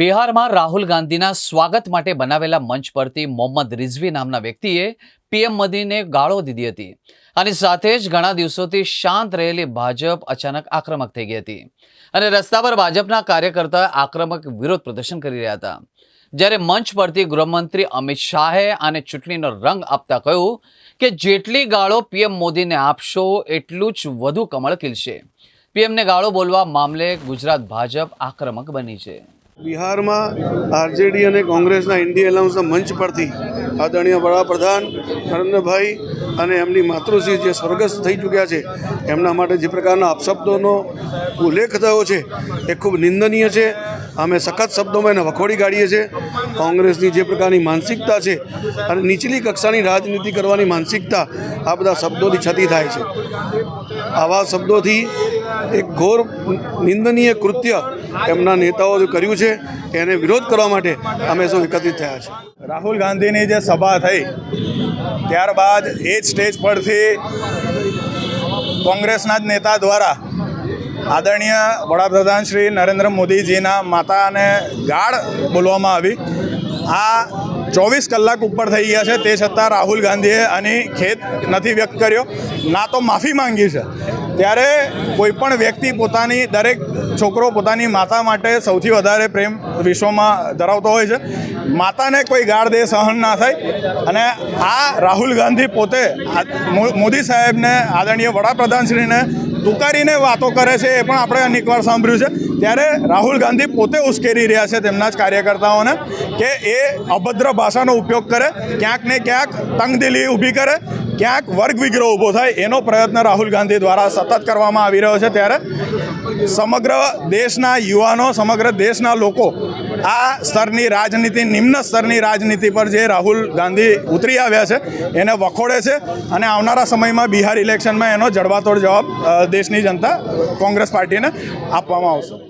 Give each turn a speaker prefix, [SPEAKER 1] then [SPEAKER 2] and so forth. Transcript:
[SPEAKER 1] બિહારમાં રાહુલ ગાંધીના સ્વાગત માટે બનાવેલા મંચ પરથી મોહમ્મદ રિઝવી નામના વ્યક્તિએ પીએમ મોદીને ગાળો દીધી હતી. અને સાથે જ ઘણા દિવસોથી શાંત રહેલી ભાજપ અચાનક આક્રમક થઈ ગઈ હતી. અને રસ્તા પર ભાજપના કાર્યકર્તાઓ આક્રમક વિરોધ પ્રદર્શન કરી રહ્યા હતા. જ્યારે મંચ પરથી ગૃહમંત્રી અમિત શાહે આને ચૂંટણીનો રંગ આપતા કહ્યું કે જેટલી ગાળો પીએમ મોદીને આપશો, એટલું જ વધુ કમળ ખીલશે. પીએમને ગાળો બોલવા મામલે ગુજરાત ભાજપ આક્રમક બની છે.
[SPEAKER 2] બિહારમાં આરજેડી અને કોંગ્રેસના ઇન્ડિયા એલાઉન્સના મંચ પરથી આદરણીય વડાપ્રધાન નરેન્દ્રભાઈ અને એમની માતૃશ્રી જે સ્વર્ગસ્થ થઈ ચૂક્યા છે, એમના માટે જે પ્રકારના અપશબ્દોનો ઉલ્લેખ થયો છે, એ ખૂબ નિંદનીય છે. અમે સખત શબ્દોમાં એને વખોડી કાઢીએ છીએ. કોંગ્રેસની જે પ્રકારની માનસિકતા છે અને નીચલી કક્ષાની રાજનીતિ કરવાની માનસિકતા આ બધા શબ્દોથી છતી થાય છે. આવા શબ્દોથી એક ઘોર નિંદનીય કૃત્ય એમના નેતાઓએ કર્યું છે. એને વિરોધ કરવા માટે અમે સૌ એકત્રિત થયા છે.
[SPEAKER 3] રાહુલ ગાંધીની જે સભા થઈ, ત્યારબાદ એ જ સ્ટેજ પરથી કોંગ્રેસના જ નેતા દ્વારા આદરણીય વડાપ્રધાન શ્રી નરેન્દ્ર મોદીજીના માતાને ગાળ બોલવામાં આવી. આ ચોવીસ કલાક ઉપર થઈ ગયા છે, તે છતાં રાહુલ ગાંધીએ આની ખેદ નથી વ્યક્ત કર્યો, ના તો માફી માંગી છે. ત્યારે કોઈ પણ વ્યક્તિ પોતાની, દરેક છોકરો પોતાની માતા માટે સૌથી વધારે પ્રેમ વિશ્વમાં ધરાવતો હોય છે. માતાને કોઈ ગાળ દે સહન ના થાય અને આ રાહુલ ગાંધી પોતે મોદી સાહેબને, આદરણીય વડાપ્રધાનશ્રીને તુકારીને વાતો કરે છે એ પણ આપણે અનેકવાર સાંભળ્યું છે. ત્યારે રાહુલ ગાંધી પોતે ઉશ્કેરી રહ્યા છે તેમના જ કાર્યકર્તાઓને કે એ અભદ્ર ભાષાનો ઉપયોગ કરે, ક્યાંક ને ક્યાંક તંગદિલી ઊભી કરે, ક્યાંક વર્ગ વિગ્રહ ઊભો થાય એનો પ્રયત્ન રાહુલ ગાંધી દ્વારા સતત કરવામાં આવી રહ્યો છે. ત્યારે સમગ્ર દેશના યુવાનો, સમગ્ર દેશના લોકો આ સ્તરની રાજનીતિ, નિમ્ન સ્તરની રાજનીતિ પર જે રાહુલ ગાંધી ઉતરી આવ્યા છે, એને વખોડે છે અને આવનારા સમયમાં બિહાર ઇલેક્શનમાં એનો જડબાતોડ જવાબ દેશની જનતા કોંગ્રેસ પાર્ટીને આપવામાં આવશે.